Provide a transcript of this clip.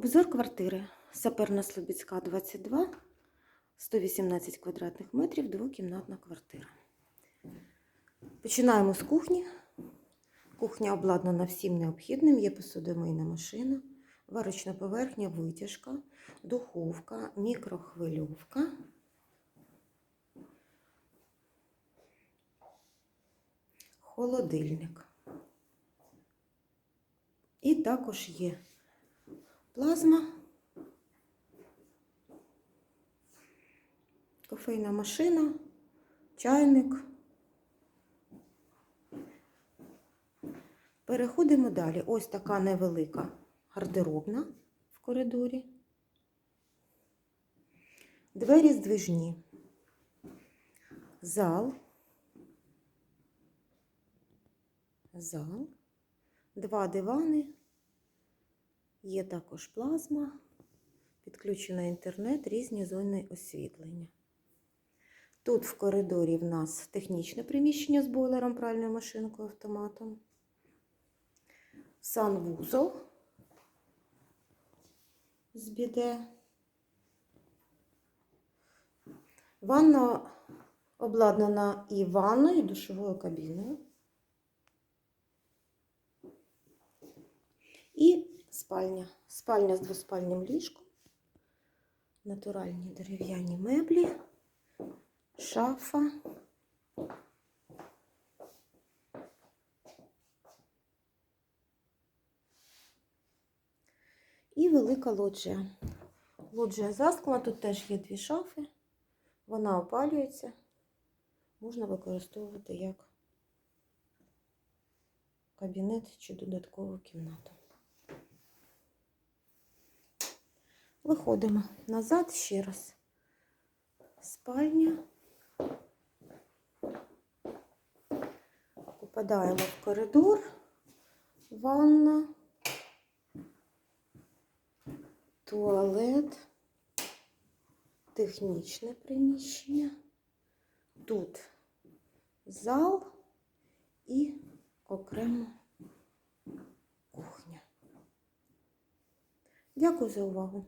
Обзор квартири. Саперна Слобідська, 22, 118 квадратних метрів, двокімнатна квартира. Починаємо з кухні. Кухня обладнана всім необхідним. Є посудомийна машина, варочна поверхня, витяжка, духовка, мікрохвильовка. Холодильник. І також є плазма, кофейна машина, чайник. Переходимо далі. Ось така невелика гардеробна в коридорі. Двері здвижні. Зал. Зал. Два дивани. Є також плазма, підключена інтернет, різні зони освітлення. Тут в коридорі в нас технічне приміщення з бойлером, пральною машинкою, автоматом. Санвузол з біде. Ванна обладнана і ванною, і душовою кабіною. І спальня. Спальня з двоспальним ліжком, натуральні дерев'яні меблі, шафа. І велика лоджія. Лоджія заскла, тут теж є дві шафи, вона опалюється, можна використовувати як кабінет чи додаткову кімнату. Виходимо назад ще раз. Спальня. Попадаємо в коридор, ванна, туалет, технічне приміщення. Тут зал і окремо кухня. Дякую за увагу.